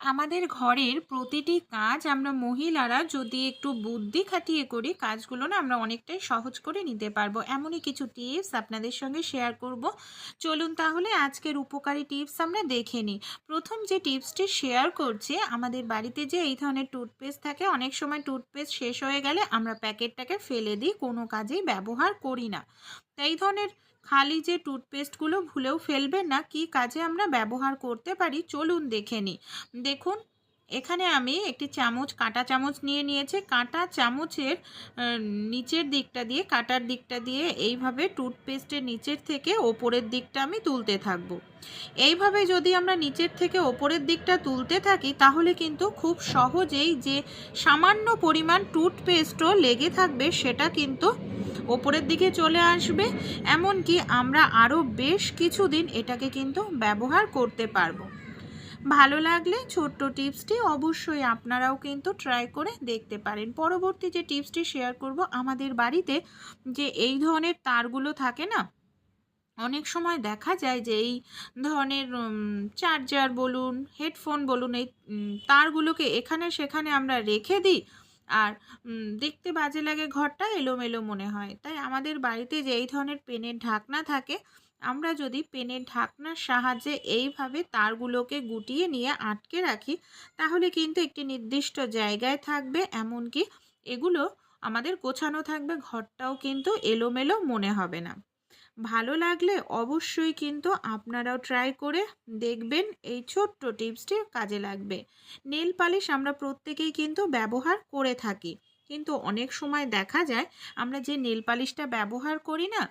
আমাদের ঘরের প্রতিটি কাজ আমরা মহিলারা যদি একটু বুদ্ধি খাটিয়ে করি, কাজগুলো না আমরা অনেকটাই সহজ করে নিতে পারব। এমনই কিছু টিপস আপনাদের সঙ্গে শেয়ার করব। চলুন তাহলে আজকের উপকারী টিপস আমরা দেখে নিই। প্রথম যে টিপসটি শেয়ার করছি, আমাদের বাড়িতে যে এই ধরনের টুথপেস্ট থাকে, অনেক সময় টুথপেস্ট শেষ হয়ে গেলে আমরা প্যাকেটটাকে ফেলে দিই, কোনো কাজেই ব্যবহার করি না। তাই ধরনের খালি যে টুথপেস্টগুলো ভুলেও ফেলবেন না, কি কাজে আমরা ব্যবহার করতে পারি? চলুন দেখে নিই। দেখুন, এখানে আমি একটি চামচ, কাঁটা চামচ নিয়ে নিয়েছি। কাঁটা চামচের নিচের দিকটা দিয়ে, কাটার দিকটা দিয়ে এইভাবে টুথপেস্টের নিচের থেকে ওপরের দিকটা আমি তুলতে থাকব। এইভাবে যদি আমরা নিচের থেকে ওপরের দিকটা তুলতে থাকি, তাহলে কিন্তু খুব সহজেই যে সামান্য পরিমাণ টুথপেস্টও লেগে থাকবে, সেটা কিন্তু ওপরের দিকে চলে আসবে, এমনকি আমরা আরও বেশ কিছুদিন এটাকে কিন্তু ব্যবহার করতে পারব। ভালো লাগলে ছোট্ট টিপসটি অবশ্যই আপনারাও কিন্তু ট্রাই করে দেখতে পারেন। পরবর্তী যে টিপসটি শেয়ার করব আমাদের বাড়িতে, যে এই ধরনের তারগুলো থাকে না, অনেক সময় দেখা যায় যে এই ধরনের চার্জার বলুন, হেডফোন বলুন, এই তারগুলোকে এখানে সেখানে আমরা রেখে দিই আর দেখতে বাজে লাগে ঘরটা এলোমেলো মনে হয়। তাই আমাদের বাড়িতে যে এই ধরনের পেনের ঢাকনা থাকে, আমরা যদি পেনের ঢাকনার সাহায্যে এইভাবে তারগুলোকে গুটিয়ে নিয়ে আটকে রাখি, তাহলে কিন্তু একটি নির্দিষ্ট জায়গায় থাকবে। এমনকি এগুলো আমাদের গোছানো থাকবে, ঘরটাও কিন্তু এলোমেলো মনে হবে না। ভালো লাগলে অবশ্যই কিন্তু আপনারাও ট্রাই করে দেখবেন, এই ছোট্ট টিপসটি কাজে লাগবে। নেল পালিশ আমরা প্রত্যেকেই কিন্তু ব্যবহার করে থাকি। কিন্তু অনেক সময় দেখা যায় আমরা যে নেল পালিশটা ব্যবহার করি না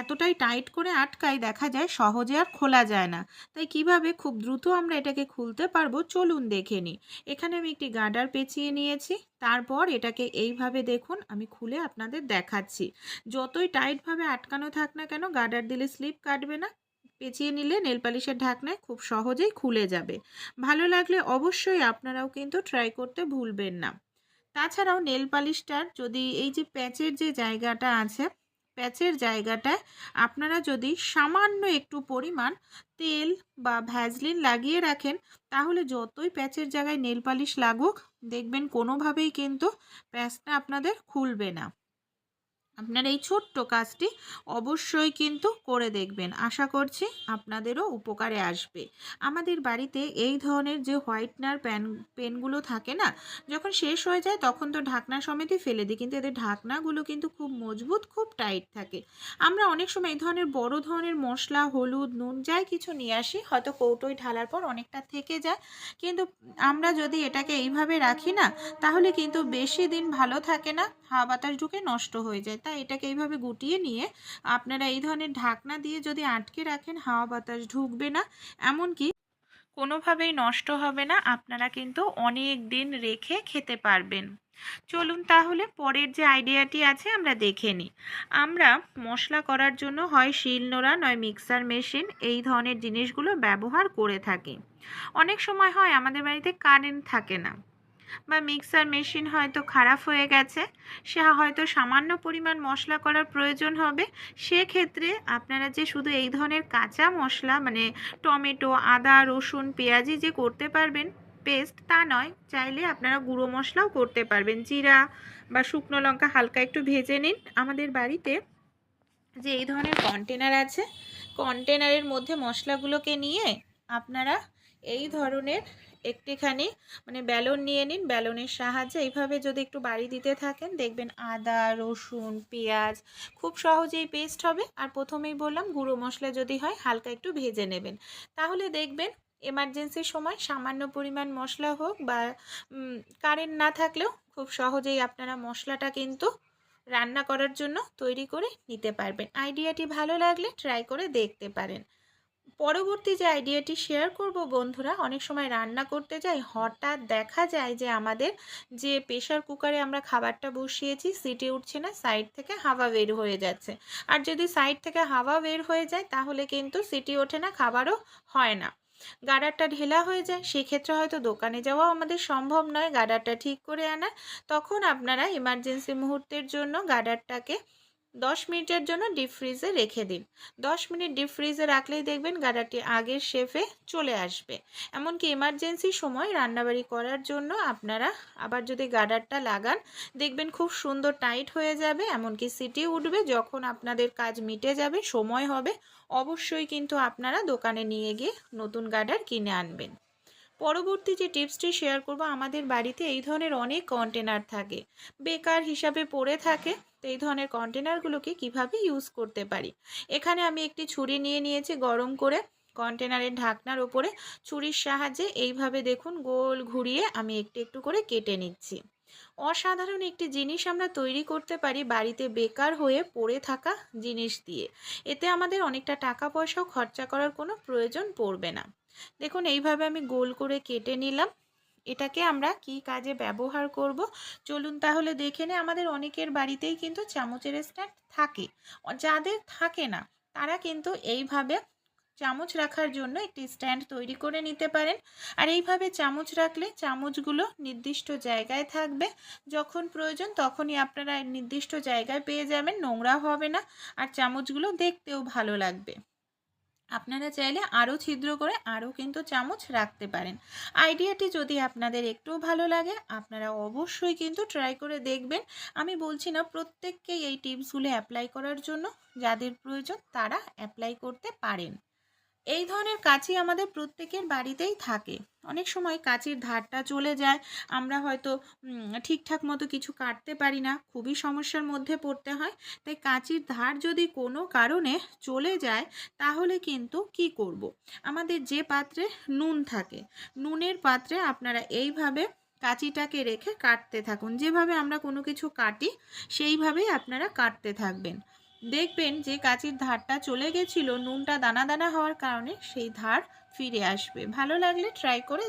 এতটাই টাইট করে আটকাই দেখা যায় সহজে আর খোলা যায় না। তাই কীভাবে খুব দ্রুত আমরা এটাকে খুলতে পারব চলুন দেখে নিই। এখানে আমি একটি গার্ডার পেঁচিয়ে নিয়েছি, তারপর এটাকে এইভাবে দেখুন আমি খুলে আপনাদের দেখাচ্ছি। যতই টাইটভাবে আটকানো থাক না কেন গার্ডার দিলে স্লিপ কাটবে না, পেঁচিয়ে নিলে নেল পালিশের ঢাকনায় খুব সহজেই খুলে যাবে। ভালো লাগলে অবশ্যই আপনারাও কিন্তু ট্রাই করতে ভুলবেন না। তাছাড়াও নেল পালিশটার যদি এই যে প্যাচের যে জায়গাটা আছে, প্যাচের জায়গাটায় আপনারা যদি সামান্য একটু পরিমাণ তেল বা ভ্যাজলিন লাগিয়ে রাখেন, তাহলে যতই প্যাচের জায়গায় নেল পালিশ লাগুক, দেখবেন কোনোভাবেই কিন্তু প্যাচটা আপনাদের খুলবে না। আপনার এই ছোট্ট কাজটি অবশ্যই কিন্তু করে দেখবেন। আশা করছি আপনাদেরও উপকারে আসবে। আমাদের বাড়িতে এই ধরনের যে হোয়াইটনার প্যান, পেনগুলো থাকে না, যখন শেষ হয়ে যায় তখন তো ঢাকনা সমেতই ফেলে দিই, কিন্তু এদের ঢাকনাগুলো কিন্তু খুব মজবুত, খুব টাইট থাকে। আমরা অনেক সময় এই ধরনের বড় ধরনের মশলা, হলুদ, নুন যাই কিছু নিয়ে আসি, হয়তো কৌটোয় ঢালার পর অনেকটা থেকে যায়, কিন্তু আমরা যদি এটাকে এইভাবে রাখি না, তাহলে কিন্তু বেশি দিন ভালো থাকে না হাওয়া বাতাস ঢুকে নষ্ট হয়ে যায়। তাই এটাকে এইভাবে গুটিয়ে নিয়ে আপনারা এই ধরনের ঢাকনা দিয়ে যদি আটকে রাখেন হাওয়া বাতাস ঢুকবে না। এমনকি কোনোভাবেই নষ্ট হবে না, আপনারা কিন্তু অনেক দিন রেখে খেতে পারবেন। চলুন তাহলে পরের যে আইডিয়াটি আছে আমরা দেখে নিই। আমরা মশলা করার জন্য হয় শিলনোড়া নয় মিক্সার মেশিন এই ধরনের জিনিসগুলো ব্যবহার করে থাকি। অনেক সময় হয় আমাদের বাড়িতে কারেন্ট থাকে না। বা মিক্সার মেশিন হয়তো খারাপ হয়ে গেছে, সে হয়তো সামান্য পরিমাণ মশলা করার প্রয়োজন হবে, সেক্ষেত্রে আপনারা যে শুধু এই ধরনের কাঁচা মশলা মানে টমেটো, আদা, রসুন, পেঁয়াজি যে করতে পারবেন, পেস্ট, তা নয়, চাইলে আপনারা গুঁড়ো মশলাও করতে পারবেন। জিরা বা শুকনো লঙ্কা হালকা একটু ভেজে নিন। আমাদের বাড়িতে যে এই ধরনের কন্টেনার আছে, কন্টেনারের মধ্যে মশলাগুলোকে নিয়ে আপনারা এই ধরনের একটিখানি মানে ব্যালন নিয়ে নিন, ব্যালনের সাহায্যে এইভাবে যদি একটু বাড়ি দিতে থাকেন, দেখবেন আদা, রসুন, পেঁয়াজ খুব সহজেই পেস্ট হবে। আর প্রথমেই বললাম গুঁড়ো মশলা যদি হয় হালকা একটু ভেজে নেবেন। তাহলে দেখবেন এমার্জেন্সির সময় সামান্য পরিমাণ মশলা হোক বা কারেন্ট না থাকলেও খুব সহজেই আপনারা মশলাটা কিন্তু রান্না করার জন্য তৈরি করে নিতে পারবেন। আইডিয়াটি ভালো লাগলে ট্রাই করে দেখতে পারেন। পরবর্তী যে আইডিয়াটি শেয়ার করব বন্ধুরা, অনেক সময় রান্না করতে যাই, হঠাৎ দেখা যায় যে আমাদের যে প্রেশার কুকারে আমরা খাবারটা বসিয়েছি, সিটি উঠছে না সাইড থেকে হাওয়া বের হয়ে যাচ্ছে। আর যদি সাইড থেকে হাওয়া বের হয়ে যায়, তাহলে কিন্তু সিটি ওঠে না, খাবারও হয় না। গার্ডারটা ঢেলা হয়ে যায়, সেক্ষেত্রে হয়তো দোকানে যাওয়াও আমাদের সম্ভব নয় গার্ডারটা ঠিক করে আনা। তখন আপনারা ইমার্জেন্সি মুহূর্তের জন্য গার্ডারটাকে দশ মিনিটের জন্য ডিপ ফ্রিজে রেখে দিন। দশ মিনিট ডিপ ফ্রিজে রাখলেই দেখবেন গার্ডারটি আগের শেফে চলে আসবে। এমনকি এমার্জেন্সি সময় রান্নাবাড়ি করার জন্য আপনারা আবার যদি গাডারটা লাগান, দেখবেন খুব সুন্দর টাইট হয়ে যাবে, এমনকি সিটি উঠবে, যখন আপনাদের কাজ মিটে যাবে, সময় হবে, অবশ্যই কিন্তু আপনারা দোকানে নিয়ে গিয়ে নতুন গাডার কিনে আনবেন। পরবর্তী যে টিপসটি শেয়ার করব, আমাদের বাড়িতে এই ধরনের অনেক কন্টেনার থাকে। বেকার হিসাবে পড়ে থাকে, তো এই ধরনের কন্টেনারগুলোকে কীভাবে ইউজ করতে পারি? এখানে আমি একটি ছুরি নিয়ে নিয়েছি গরম করে কন্টেনারের ঢাকনার ওপরে। ছুরির সাহায্যে এইভাবে দেখুন, গোল ঘুরিয়ে আমি একটু একটু করে কেটে নিচ্ছি। অসাধারণ একটি জিনিস আমরা তৈরি করতে পারি বাড়িতে বেকার হয়ে পড়ে থাকা জিনিস দিয়ে। এতে আমাদের অনেকটা টাকা পয়সাও খরচা করার কোনো প্রয়োজন পড়বে না। দেখুন, এইভাবে আমি গোল করে কেটে নিলাম। এটাকে আমরা কি কাজে ব্যবহার করব? চলুন তাহলে দেখে নে, আমাদের অনেকের বাড়িতেই কিন্তু চামচের স্ট্যান্ড থাকে। যাদের থাকে না, তারা কিন্তু এইভাবে চামচ রাখার জন্য একটি স্ট্যান্ড তৈরি করে নিতে পারেন। আর এইভাবে চামচ রাখলে চামচগুলো নির্দিষ্ট জায়গায় থাকবে। যখন প্রয়োজন তখনই আপনারা নির্দিষ্ট জায়গায় পেয়ে যাবেন, নোংরা হবে না। আর চামচগুলো দেখতেও ভালো লাগবে। আপনারা চাইলে আরও ছিদ্র করে আরও কিন্তু চামচ রাখতে পারেন। আইডিয়াটি যদি আপনাদের একটু ভালো লাগে, আপনারা অবশ্যই কিন্তু ট্রাই করে দেখবেন। আমি বলছি না প্রত্যেককেই এই টিপসগুলো অ্যাপ্লাই করার জন্য। যাদের প্রয়োজন তারা অ্যাপ্লাই করতে পারেন। এই ধরনের কাঁচি আমাদের প্রত্যেকের বাড়িতেই থাকে। অনেক সময় কাঁচির ধারটা চলে যায়, আমরা হয়তো ঠিকঠাক মতো কিছু কাটতে পারি না, খুবই সমস্যার মধ্যে পড়তে হয়। তাই কাঁচির ধার যদি কোনো কারণে চলে যায়, তাহলে কিন্তু কি করব। আমাদের যে পাত্রে নুন থাকে, নুনের পাত্রে আপনারা এইভাবে কাঁচিটাকে রেখে কাটতে থাকুন। যেভাবে আমরা কোনো কিছু কাটি, সেইভাবেই আপনারা কাটতে থাকবেন। দেখবেন যে কাঁচির ধারটা চলে গেছিল, নুনটা দানা দানা হওয়ার কারণে সেই ধার ফিরে আসবে। ভালো লাগলে ট্রাই করে